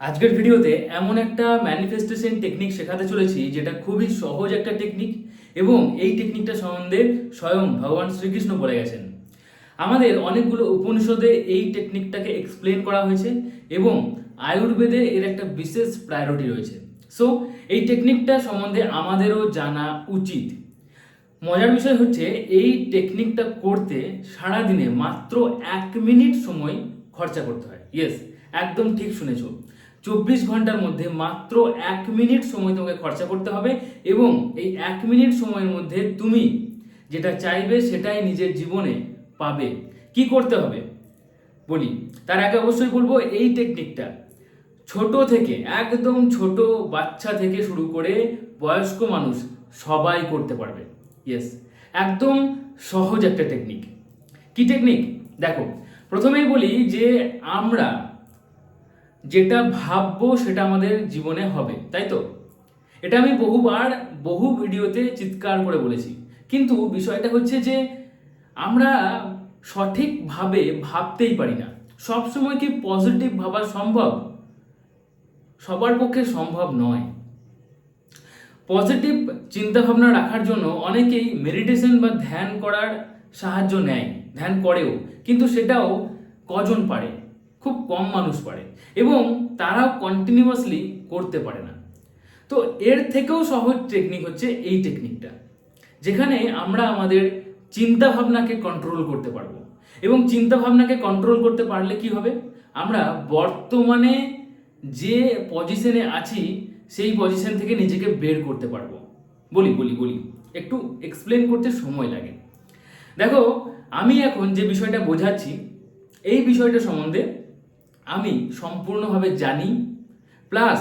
আজকের ভিডিওতে এমন একটা ম্যানিফেস্টেশন টেকনিক শেখাতে চলেছি, যেটা খুবই সহজ একটা টেকনিক এবং এই টেকনিকটা সম্বন্ধে স্বয়ং ভগবান শ্রীকৃষ্ণ বলে গেছেন। আমাদের অনেকগুলো উপনিষদে এই টেকনিকটাকে এক্সপ্লেন করা হয়েছে এবং আয়ুর্বেদে এর একটা বিশেষ প্রায়োরিটি রয়েছে। সো এই টেকনিকটা সম্বন্ধে আমাদেরও জানা উচিত। মজার বিষয় হচ্ছে, এই টেকনিকটা করতে সারাদিনে মাত্র এক মিনিট সময় খরচা করতে হয়। ইয়েস একদম ঠিক শুনেছো। চব্বিশ ঘণ্টার মধ্যে মাত্র এক মিনিট সময় তোমাকে খরচা করতে হবে এবং এই এক মিনিট সময়ের মধ্যে তুমি যেটা চাইবে সেটাই নিজের জীবনে পাবে। কি করতে হবে? বলি, তার আগে অবশ্যই বলব এই টেকনিকটা ছোট থেকে, একদম ছোট বাচ্চা থেকে শুরু করে বয়স্ক মানুষ সবাই করতে পারবে। ইয়েস একদম সহজ একটা টেকনিক কি টেকনিক দেখো, প্রথমেই বলি যে আমরা যেটা ভাববো সেটা আমাদের জীবনে হবে, তাই তো? এটা আমি বহুবার, বহু ভিডিওতে চিৎকার করে বলেছি। কিন্তু বিষয়টা হচ্ছে যে আমরা সঠিকভাবে ভাবতেই পারি না। সবসময় কি পজিটিভ ভাবা সম্ভব? সবার পক্ষে সম্ভব নয়। পজিটিভ চিন্তাভাবনা রাখার জন্য অনেকেই মেডিটেশন বা ধ্যান করার সাহায্য নেয়, ধ্যান করেও। কিন্তু সেটাও কজন পারে? খুব কম মানুষ পারে এবং তারাও কন্টিনিউয়াসলি করতে পারে না। তো এর থেকেও সহজ টেকনিক হচ্ছে এই টেকনিকটা যেখানে আমরা আমাদের চিন্তা ভাবনাকে কন্ট্রোল করতে পারব। এবং চিন্তা ভাবনাকে কন্ট্রোল করতে পারলে কি হবে? আমরা বর্তমানে যে পজিশনে আছি, সেই পজিশন থেকে নিজেকে বের করতে পারব। বলি বলি বলি, একটু এক্সপ্লেন করতে সময় লাগে। দেখো, আমি এখন যে বিষয়টা বোঝাচ্ছি, এই বিষয়টা সম্বন্ধে আমি সম্পূর্ণভাবে জানি, প্লাস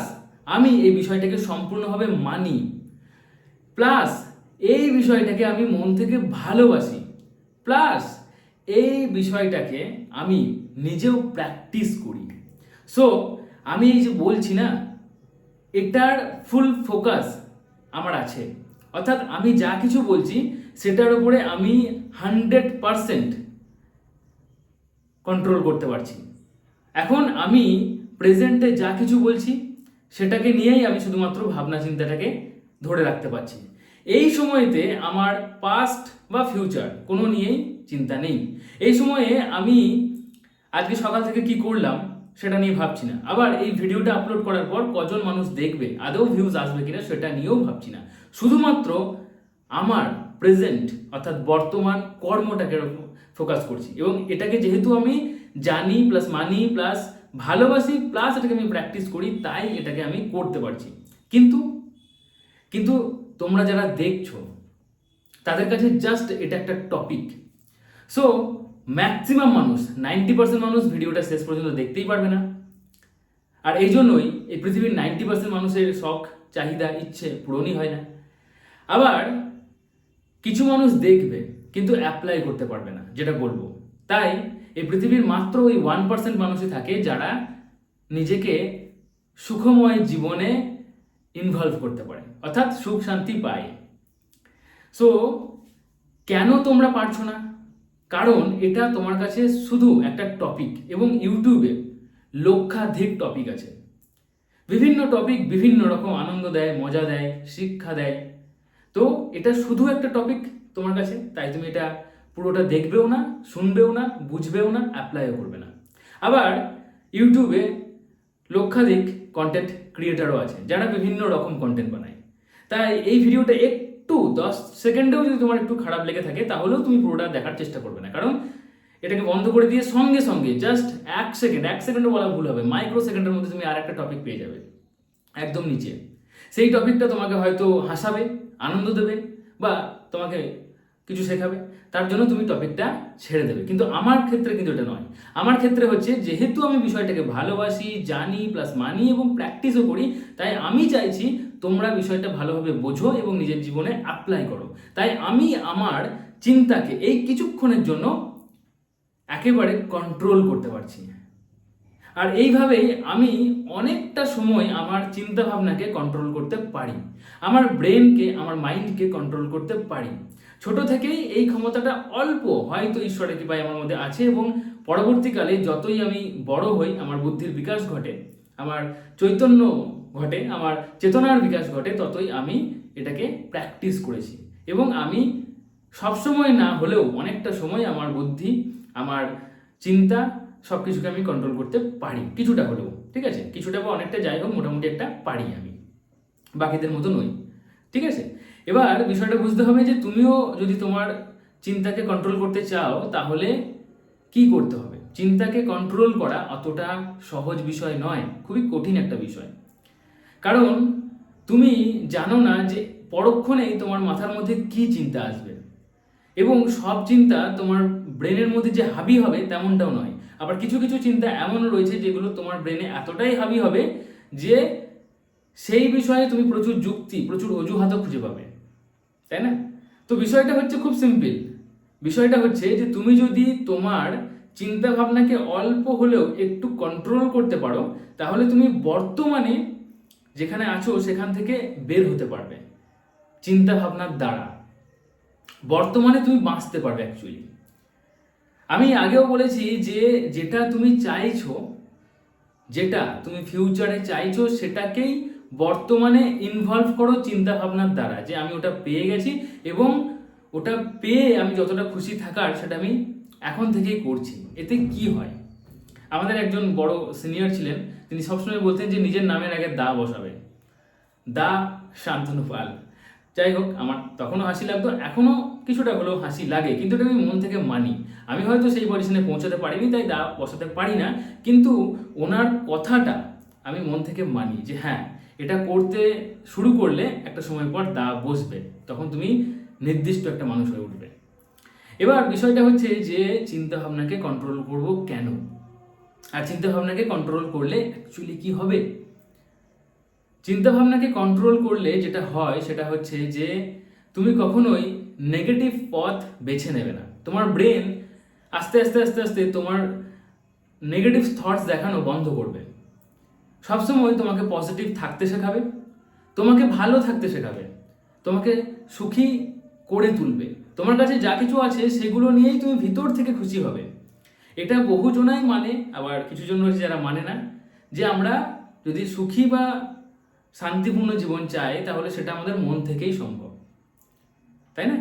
আমি এই বিষয়টাকে সম্পূর্ণভাবে মানি, প্লাস এই বিষয়টাকে আমি মন থেকে ভালোবাসি, প্লাস এই বিষয়টাকে আমি নিজেও প্র্যাকটিস করি। সো আমি এই যে বলছি না, এটার ফুল ফোকাস আমার আছে। অর্থাৎ আমি যা কিছু বলছি, সেটার উপরে আমি হান্ড্রেড পারসেন্ট কন্ট্রোল করতে পারছি। এখন আমি প্রেজেন্টে যা কিছু বলছি, সেটাকে নিয়েই আমি শুধুমাত্র ভাবনা চিন্তাটাকে ধরে রাখতে পারছি। এই সময়তে আমার পাস্ট বা ফিউচার কোনো নিয়েই চিন্তা নেই। এই সময়ে আমি আজকে সকাল থেকে কি করলাম, সেটা নিয়ে ভাবছি না। আবার এই ভিডিওটা আপলোড করার পর কজন মানুষ দেখবে, আদৌ ভিউজ আসবে কিনা সেটা নিয়েও ভাবছি না। শুধুমাত্র আমার প্রেজেন্ট অর্থাৎ বর্তমান কর্মটাকে ফোকাস করছি। এবং এটাকে যেহেতু আমি জানি প্লাস মানি প্লাস ভালোবাসি প্লাস এটাকে আমি প্র্যাকটিস করি, তাই এটাকে আমি করতে পারছি। কিন্তু কিন্তু তোমরা যারা দেখছ, তাদের কাছে জাস্ট এটা একটা টপিক সো ম্যাক্সিমাম মানুষ নাইনটি পার্সেন্ট মানুষ ভিডিওটা শেষ পর্যন্ত দেখতেই পারবে না। আর এই জন্যই এই পৃথিবীর নাইনটি পার্সেন্ট মানুষের শখ, চাহিদা, ইচ্ছে পূরণই হয় না। আবার কিছু মানুষ দেখবে, কিন্তু অ্যাপ্লাই করতে পারবে না, যেটা বলব। তাই পৃথিবীর মাত্র ওই ওয়ান পার্সেন্ট মানুষই থাকে যারা নিজেকে সুখময় জীবনে ইনভলভ করতে পারে। অর্থাৎ সুখ শান্তি পায়। সো কেন তোমরা পারছ না? কারণ এটা তোমার কাছে শুধু একটা টপিক এবং ইউটিউবে লক্ষাধিক টপিক আছে। বিভিন্ন টপিক বিভিন্ন রকম আনন্দ দেয়, মজা দেয়, শিক্ষা দেয়। তো এটা শুধু একটা টপিক তোমার কাছে? তাই তুমি এটা পুরোটা দেখবেও না, শুনবেও না, বুঝবেও না অ্যাপ্লাইও করবে না। আবার ইউটিউবে লক্ষাধিক কন্টেন্ট ক্রিয়েটারও আছে, যারা বিভিন্ন রকম কন্টেন্ট বানায়। তাই এই ভিডিওটা একটু দশ সেকেন্ডেও যদি তোমার একটু খারাপ লেগে থাকে, তাহলেও তুমি পুরোটা দেখার চেষ্টা করবে না। কারণ এটাকে বন্ধ করে দিয়ে সঙ্গে সঙ্গে জাস্ট এক সেকেন্ড এক সেকেন্ডও বলা ভুল হবে মাইক্রো সেকেন্ডের মধ্যে তুমি আর একটা টপিক পেয়ে যাবে, একদম নিচে। সেই টপিকটা তোমাকে হয়তো হাসাবে, আনন্দ দেবে, বা তোমাকে কিছু শেখাবে। তার জন্য তুমি টপিকটা ছেড়ে দেবে। কিন্তু আমার ক্ষেত্রে কিন্তু এটা নয়। আমার ক্ষেত্রে হচ্ছে, যেহেতু আমি বিষয়টাকে ভালোবাসি, জানি প্লাস মানি এবং প্র্যাকটিসও করি, তাই আমি চাইছি তোমরা বিষয়টা ভালোভাবে বোঝো এবং নিজের জীবনে অ্যাপ্লাই করো। তাই আমি আমার চিন্তাকে এই কিছুক্ষণের জন্য একেবারে কন্ট্রোল করতে পারছি। আর এইভাবেই আমি অনেকটা সময় আমার চিন্তা ভাবনাকে কন্ট্রোল করতে পারি। আমার ব্রেনকে আমার মাইন্ডকে কন্ট্রোল করতে পারি। ছোট থেকেই এই ক্ষমতাটা অল্প, হয়তো ঈশ্বরের কৃপায় আমার মধ্যে আছে এবং পরবর্তীকালে যতই আমি বড় হই, আমার বুদ্ধির বিকাশ ঘটে, আমার চৈতন্য ঘটে, আমার চেতনার বিকাশ ঘটে, ততই আমি এটাকে প্র্যাকটিস করেছি। এবং আমি সবসময় না হলেও অনেকটা সময় আমার বুদ্ধি, আমার চিন্তা সব কিছুকে আমি কন্ট্রোল করতে পারি, কিছুটা হলেও, ঠিক আছে? কিছুটা বা অনেকটা যাই হোক, মোটামুটি একটা পারি আমি। বাকিদের মতো নই, ঠিক আছে? এবার বিষয়টা বুঝতে হবে যে তুমিও যদি তোমার চিন্তাকে কন্ট্রোল করতে চাও, তাহলে কি করতে হবে? চিন্তাকে কন্ট্রোল করা অতটা সহজ বিষয় নয়, খুবই কঠিন একটা বিষয়। কারণ তুমি জানো না যে পরক্ষণেই তোমার মাথার মধ্যে কি চিন্তা আসবে। এবং সব চিন্তা তোমার ব্রেনের মধ্যে যে হাবি হবে তেমনটাও নয়। আবার কিছু কিছু চিন্তা এমন রয়েছে যেগুলো তোমার ব্রেনে এতটাই হাবি হবে যে সেই বিষয়ে তুমি প্রচুর যুক্তি, প্রচুর অজুহাতও খুঁজে পাবে। তাই না? তো বিষয়টা হচ্ছে খুব সিম্পল বিষয়টা হচ্ছে যে তুমি যদি তোমার চিন্তা ভাবনাকে অল্প হলেও একটু কন্ট্রোল করতে পারো, তাহলে তুমি বর্তমানে যেখানে আছো সেখান থেকে বের হতে পারবে চিন্তা ভাবনার দ্বারা। বর্তমানে তুমি বাঁচতে পারবে অ্যাকচুয়ালি আমি আগেও বলেছি যে যেটা তুমি চাইছো, যেটা তুমি ফিউচারে চাইছো সেটাকেই বর্তমানে ইনভলভ করো চিন্তা ভাবনার দ্বারা, যে আমি ওটা পেয়ে গেছি এবং ওটা পেয়ে আমি যতটা খুশি থাকার সেটা আমি এখন থেকেই করছি। এতে কি হয়? আমাদের একজন বড় সিনিয়র ছিলেন, তিনি সবসময় বলতেন যে নিজের নামের আগে দা বসাবে। দা শান্তনু পাল। যাই হোক, আমার তখনও হাসি লাগতো, এখনও কিছুটা হলেও হাসি লাগে, কিন্তু এটা আমি মন থেকে মানি। আমি হয়তো সেই পজিশনে পৌঁছাতে পারিনি, তাই দা বসাতে পারি না, কিন্তু ওনার কথাটা আমি মন থেকে মানি যে হ্যাঁ এটা করতে শুরু করলে একটা সময় পর দা বসবে, তখন তুমি নির্দিষ্ট একটা মানুষ হয়ে উঠবে। এবার বিষয়টা হচ্ছে যে চিন্তা ভাবনাকে কন্ট্রোল করব কেন? আর চিন্তা ভাবনাকে কন্ট্রোল করলে অ্যাকচুয়ালি কি হবে? চিন্তা ভাবনাকে কন্ট্রোল করলে যেটা হয় সেটা হচ্ছে যে তুমি কখনোই নেগেটিভ পথ বেছে নেবে না। তোমার ব্রেন আস্তে আস্তে আস্তে আস্তে তোমার নেগেটিভ থটস দেখানো বন্ধ করবে। সবসময় তোমাকে পজিটিভ থাকতে শেখাবে, তোমাকে ভালো থাকতে শেখাবে, তোমাকে সুখী করে তুলবে। তোমার কাছে যা কিছু আছে সেগুলো নিয়েই তুমি ভিতর থেকে খুশি হবে। এটা বহু জনাই মানে আবার কিছু জন রয়েছে যারা মানে না, যে আমরা যদি সুখী বা শান্তিপূর্ণ জীবন চাই, তাহলে সেটা আমাদের মন থেকেই সম্ভব। তাই না?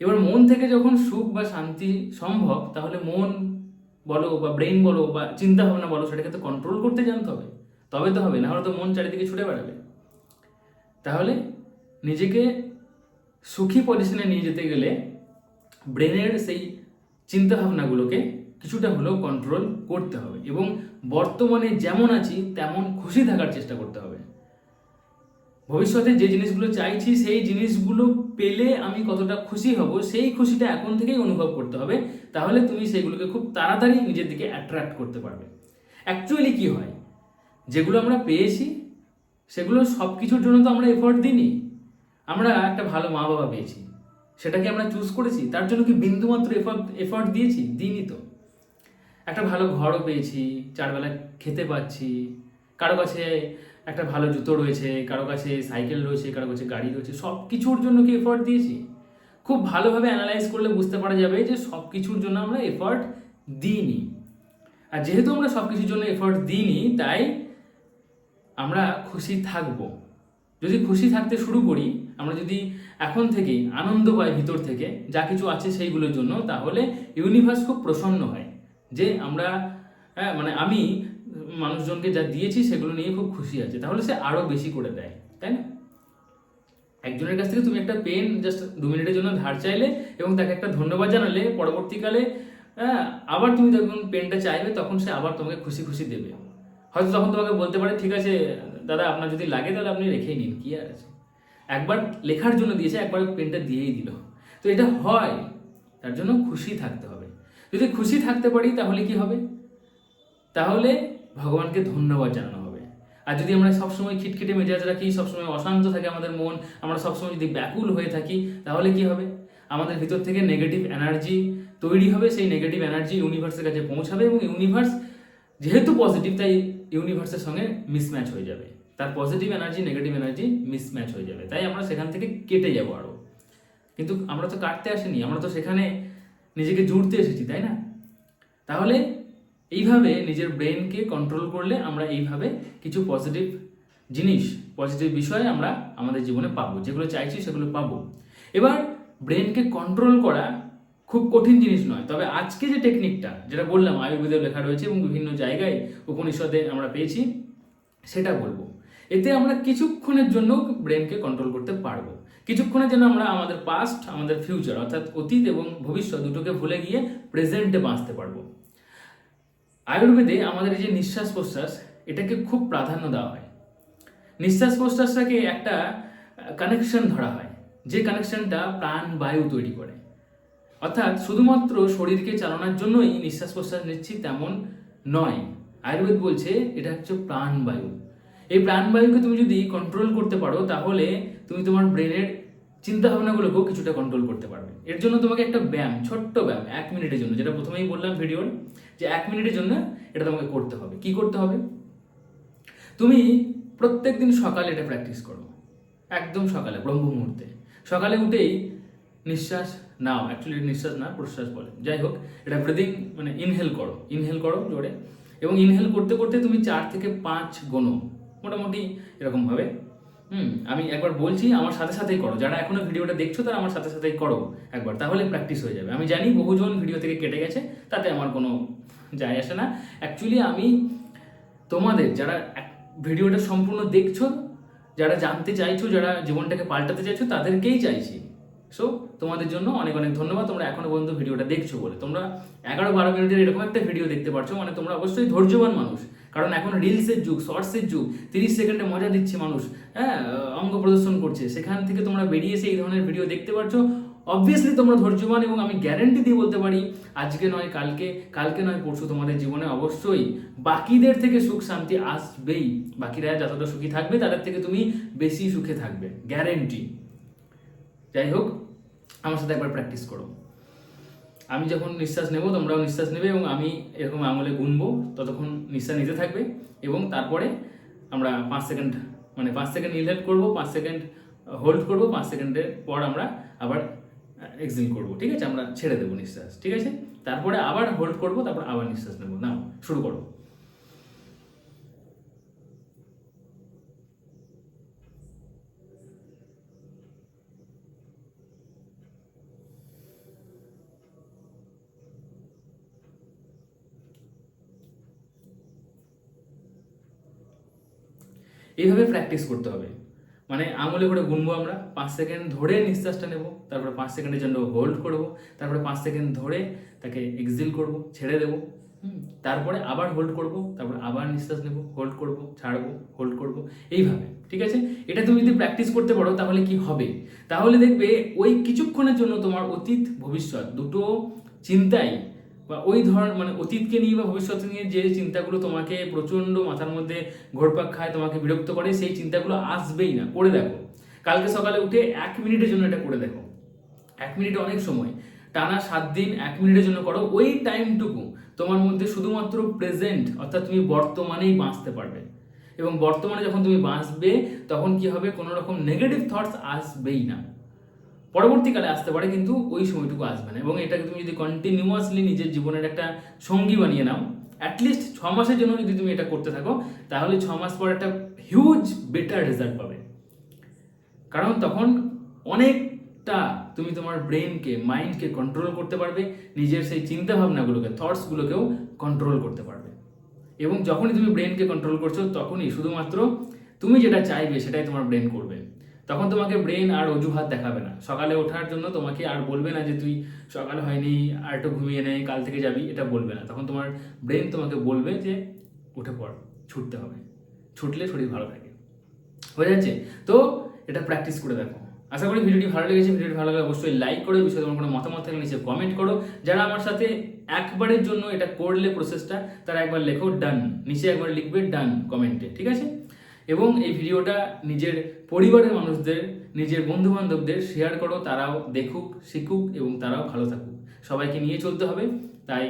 এবার মন থেকে যখন সুখ বা শান্তি সম্ভব, তাহলে মন বলো বা ব্রেন বলো বা চিন্তা ভাবনা বলো, সেটাকে তো কন্ট্রোল করতে জানতে হবে। তবে তো হবে না হলে তো মন চারিদিকে ছুটে বেড়াবে। তাহলে নিজেকে সুখী পজিশনে নিয়ে যেতে গেলে ব্রেনের সেই চিন্তা ভাবনাগুলোকে কিছুটা হলেও কন্ট্রোল করতে হবে এবং বর্তমানে যেমন আছি, তেমন খুশি থাকার চেষ্টা করতে হবে। ভবিষ্যতে যে জিনিসগুলো চাইছি, সেই জিনিসগুলো পেলে আমি কতটা খুশি হব, সেই খুশিটা এখন থেকেই অনুভব করতে হবে। তাহলে তুমি সেগুলোকে খুব তাড়াতাড়ি নিজের দিকে অ্যাট্রাক্ট করতে পারবে। অ্যাকচুয়ালি কি হয়? যেগুলো আমরা পেয়েছি, সেগুলো সব কিছুর জন্য তো আমরা এফোর্ট দিইনি। আমরা একটা ভালো মা বাবা পেয়েছি। সেটাকে আমরা চুজ করেছি, তার জন্য কি বিন্দুমাত্র এফোর্ট এফোর্ট দিয়েছি? দিইনি তো। একটা ভালো ঘরও পেয়েছি, চারবেলা খেতে পাচ্ছি। কারও কাছে একটা ভালো জুতো রয়েছে, কারও কাছে সাইকেল রয়েছে, কারও কাছে গাড়ি রয়েছে সব কিছুর জন্য কি এফোর্ট দিয়েছি? খুব ভালোভাবে অ্যানালাইজ করলে বুঝতে পারা যাবে যে সব কিছুর জন্য আমরা এফোর্ট দিইনি। আর যেহেতু আমরা সব কিছুর জন্য এফোর্ট দিইনি, তাই আমরা খুশি থাকব। যদি খুশি থাকতে শুরু করি আমরা যদি এখন থেকেই আনন্দ পাই ভিতর থেকে যা কিছু আছে সেইগুলোর জন্য তাহলে ইউনিভার্স খুব প্রসন্ন হয়। যে আমরা হ্যাঁ মানে আমি মানুষজনকে যা দিয়েছি সেগুলো নিয়ে খুব খুশি আছে তাহলে সে আরও বেশি করে দেয় তাই না? একজনের কাছ থেকে তুমি একটা পেন জাস্ট দু মিনিটের জন্য ধার চাইলে এবং তাকে একটা ধন্যবাদ জানালে পরবর্তীকালে হ্যাঁ, আবার তুমি যখন পেনটা চাইবে তখন সে আবার তোমাকে খুশি খুশি দেবে। হয়তো তখন তোমাকে বলতে পারে, ঠিক আছে, দাদা, আপনার যদি লাগে তাহলে আপনি রেখেই নিন। কি আর আছে? একবার লেখার জন্য দিয়েছে, একবার পেনটা দিয়েই দিল। তো এটা হয়, তার জন্য খুশি থাকতে হবে। যদি খুশি থাকতে পারি, তাহলে কি হবে? তাহলে ভগবানকে ধন্যবাদ জানানো হবে। আর যদি আমরা সবসময় খিটখিটে মেজাজ রাখি, সবসময় অশান্ত থাকে আমাদের মন, আমরা সবসময় যদি ব্যাকুল হয়ে থাকি, তাহলে কি হবে? আমাদের ভিতর থেকে নেগেটিভ এনার্জি তৈরি হবে, সেই নেগেটিভ এনার্জি ইউনিভার্সের কাছে পৌঁছাবে এবং ইউনিভার্স যেহেতু পজিটিভ তাই ইউনিভার্সের সঙ্গে মিসম্যাচ হয়ে যাবে। তার positive energy negative energy mismatch হয়ে যাবে। তাই আমরা সেখান থেকে কেটে যাব আরও কিন্তু আমরা তো কাটতে আসিনি, আমরা তো সেখানে নিজেকে জুড়তে এসেছি, তাই না? তাহলে এইভাবে নিজের ব্রেনকে কন্ট্রোল করলে আমরা এইভাবে কিছু পজিটিভ জিনিস পজিটিভ বিষয় আমরা আমাদের জীবনে পাবো। যেগুলো চাইছি সেগুলো পাবো। এবার ব্রেনকে কন্ট্রোল করা খুব কঠিন জিনিস নয়। তবে আজকে যে টেকনিকটা যেটা বললাম আয়ুর্বেদে লেখা রয়েছে এবং বিভিন্ন জায়গায় উপনিষদে আমরা পেয়েছি, সেটা বলব। এতে আমরা কিছুক্ষণের জন্য ব্রেনকে কন্ট্রোল করতে পারব। কিছুক্ষণের জন্য আমরা আমাদের পাস্ট আমাদের ফিউচার অর্থাৎ অতীত এবং ভবিষ্যৎ দুটোকে ভুলে গিয়ে প্রেজেন্টে বাঁচতে পারব। আয়ুর্বেদে আমাদের যে নিঃশ্বাস প্রশ্বাস, এটাকে খুব প্রাধান্য দেওয়া হয়। নিঃশ্বাস প্রশ্বাসটাকে একটা কানেকশন ধরা হয়, যে কানেকশনটা প্রাণ বায়ু তৈরি করে। অর্থাৎ শুধুমাত্র শরীরকে চালানোর জন্যই নিঃশ্বাস প্রশ্বাস নিচ্ছি তেমন নয়। আয়ুর্বেদ বলছে এটা হচ্ছে প্রাণবায়ু। এই প্রাণবায়ুকে তুমি যদি কন্ট্রোল করতে পারো, তাহলে তুমি তোমার ব্রেনের চিন্তা ভাবনাগুলোকেও কিছুটা কন্ট্রোল করতে পারবে। এর জন্য তোমাকে একটা ব্যায়াম, ছোট্ট ব্যায়াম, এক মিনিটের জন্য, যেটা প্রথমেই বললাম ভিডিওর যে এক মিনিটের জন্য এটা তোমাকে করতে হবে। কি করতে হবে? তুমি প্রত্যেক দিন সকালে এটা প্র্যাকটিস করো। একদম সকালে ব্রহ্ম মুহূর্তে সকালে উঠেই নিঃশ্বাস নাও অ্যাকচুয়ালি নিঃশ্বাস না, প্রশ্বাস বলে। যাই হোক, এটা ব্রিদিং মানে ইনহেল করো। ইনহেল করো জোরে। এবং ইনহেল করতে করতে তুমি চার থেকে পাঁচ গোনো মোটামুটি এরকমভাবে। হুম, আমি একবার বলছি, আমার সাথে সাথেই করো। যারা এখনও ভিডিওটা দেখছ, তারা আমার সাথে সাথেই করো একবার। তাহলে প্র্যাকটিস হয়ে যাবে। আমি জানি বহুজন ভিডিও থেকে কেটে গেছে, তাতে আমার কোনো যায় আসে না। অ্যাকচুয়ালি আমি তোমাদের, যারা ভিডিওটা সম্পূর্ণ দেখছ, যারা জানতে চাইছো, যারা জীবনটাকে পাল্টাতে চাইছো, তাদেরকেই চাইছি। সো তোমাদের জন্য অনেক অনেক ধন্যবাদ। তোমরা এখনও পর্যন্ত ভিডিওটা দেখছ বলে। তোমরা এগারো বারো মিনিটের এরকম একটা ভিডিও দেখতে পারছ মানে তোমরা অবশ্যই ধৈর্যবান মানুষ। কারণ এখন রিলসের যুগ শর্টসের যুগ, তিরিশ সেকেন্ডে মজা দিচ্ছে মানুষ। হ্যাঁ অঙ্গ প্রদর্শন করছে। সেখান থেকে তোমরা বেরিয়ে এসে এই ধরনের ভিডিও দেখতে পারছ। অবভিয়াসলি তোমরা ধৈর্যবান এবং আমি গ্যারেন্টি দিয়ে বলতে পারি, আজকে নয়, কালকে কালকে নয়, পরশু তোমাদের জীবনে অবশ্যই বাকিদের থেকে সুখ, শান্তি আসবেই। বাকিরা যতটা সুখী থাকবে, তাদের থেকে তুমি বেশি সুখে থাকবে। গ্যারেন্টি যাই হোক আমার সাথে একবার প্র্যাকটিস করো। আমি যখন নিঃশ্বাস নেব, তোমরাও নিঃশ্বাস নেবে এবং আমি এরকম আঙুলে গুনবো, ততক্ষণ নিঃশ্বাস নিতে থাকবে এবং তারপরে আমরা পাঁচ সেকেন্ড মানে পাঁচ সেকেন্ড ইনহেল করব, পাঁচ সেকেন্ড হোল্ড করব, পাঁচ সেকেন্ডের পর আমরা আবার এক্সিল করব, ঠিক আছে? আমরা ছেড়ে দেবো নিঃশ্বাস, ঠিক আছে? তারপরে আবার হোল্ড করব, তারপর আবার নিঃশ্বাস নেব। নাও, শুরু করো। এইভাবে প্র্যাকটিস করতে হবে। মানে আঙুলে করে গুনবো আমরা, পাঁচ সেকেন্ড ধরে নিঃশ্বাসটা নেব, তারপরে পাঁচ সেকেন্ডের জন্য হোল্ড করব, তারপরে পাঁচ সেকেন্ড ধরে তাকে এক্সিল করব, ছেড়ে দেবো তারপরে আবার হোল্ড করব, তারপর আবার নিঃশ্বাস নেব হোল্ড করব, ছাড়বো হোল্ড করব, এইভাবে, ঠিক আছে? এটা তুমি যদি প্র্যাকটিস করতে পারো, তাহলে কি হবে? তাহলে দেখবে ওই কিছুক্ষণের জন্য তোমার অতীত, ভবিষ্যৎ, দুটো চিন্তাই বা ওই ধরনের মানে অতীতকে নিয়ে বা ভবিষ্যৎ নিয়ে যে চিন্তাগুলো তোমাকে প্রচণ্ড মাথার মধ্যে ঘোরপাক খায়, তোমাকে বিরক্ত করে, সেই চিন্তাগুলো আসবেই না। করে দেখো। কালকে সকালে উঠে এক মিনিটের জন্য এটা করে দেখো। এক মিনিট অনেক সময়। টানা সাত দিন এক মিনিটের জন্য করো। ওই টাইমটুকু তোমার মধ্যে শুধুমাত্র প্রেজেন্ট, অর্থাৎ তুমি বর্তমানেই বাঁচতে পারবে। এবং বর্তমানে যখন তুমি বাঁচবে, তখন কি হবে? কোনো রকম নেগেটিভ থটস আসবেই না। পরবর্তীকালে আসতে পারে, কিন্তু ওই সময়টুকু আসবে না। এবং এটাকে তুমি যদি কন্টিনিউয়াসলি নিজের জীবনের একটা সঙ্গী বানিয়ে নাও অ্যাটলিস্ট ছ মাসের জন্য যদি তুমি এটা করতে থাকো, তাহলে ছ মাস পর একটা হিউজ বেটার রেজাল্ট পাবে। কারণ তখন অনেকটা তুমি তোমার ব্রেনকে মাইন্ডকে কন্ট্রোল করতে পারবে, নিজের সেই চিন্তা ভাবনাগুলোকে থটসগুলোকেও কন্ট্রোল করতে পারবে। এবং যখনই তুমি ব্রেনকে কন্ট্রোল করছ, তখনই শুধুমাত্র তুমি যেটা চাইবে, সেটাই তোমার ব্রেন করবে। তখন তোমাকে ব্রেন আর অজুহাত দেখাবে না। সকালে ওঠার জন্য তোমাকে আর বলবে না যে তুই সকাল হয়নি, আর একটু ঘুমিয়ে নে, কাল থেকে যাবি, এটা বলবে না। তখন তোমার ব্রেন তোমাকে বলবে যে উঠে পড়, ছুটতে হবে। ছুটলে শরীর ভালো থাকে। হয়ে যাচ্ছে? তো এটা প্র্যাকটিস করে দেখো। আশা করি ভিডিওটি ভালো লেগেছে। ভিডিওটি ভালো লাগলে অবশ্যই লাইক করো। বিষয়ে তোমার কোনো মতামত থাকলে নিচে কমেন্ট করো। যারা আমার সাথে একবারের জন্য এটা করলে প্রসেসটা তারা একবার লেখো ডান নিচে একবার লিখবে ডান কমেন্টে ঠিক আছে? এবং এই ভিডিওটা নিজের পরিবারের মানুষদের, নিজের বন্ধু বান্ধবদের শেয়ার করো, তারাও দেখুক, শিখুক এবং তারাও ভালো থাকুক। সবাইকে নিয়ে চলতে হবে, তাই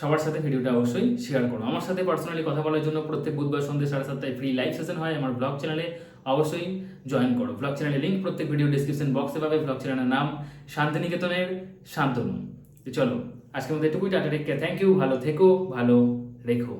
সবার সাথে ভিডিওটা অবশ্যই শেয়ার করো। আমার সাথে পার্সোনালি কথা বলার জন্য প্রত্যেক বুধবার সন্ধ্যে সাড়ে সাতটায় ফ্রি লাইভ সেশন হয়। আমার ব্লগ চ্যানেলে অবশ্যই জয়েন করো। ব্লগ চ্যানেলের লিঙ্ক প্রত্যেক ভিডিও ডিসক্রিপশন বক্সে পাবে। ব্লগ চ্যানেলের নাম শান্তিনিকেতনের শান্তনু। চলো, আজকের মধ্যে এটুকুই। টাটা টেক থ্যাংক ইউ ভালো থেকো, ভালো রেখো।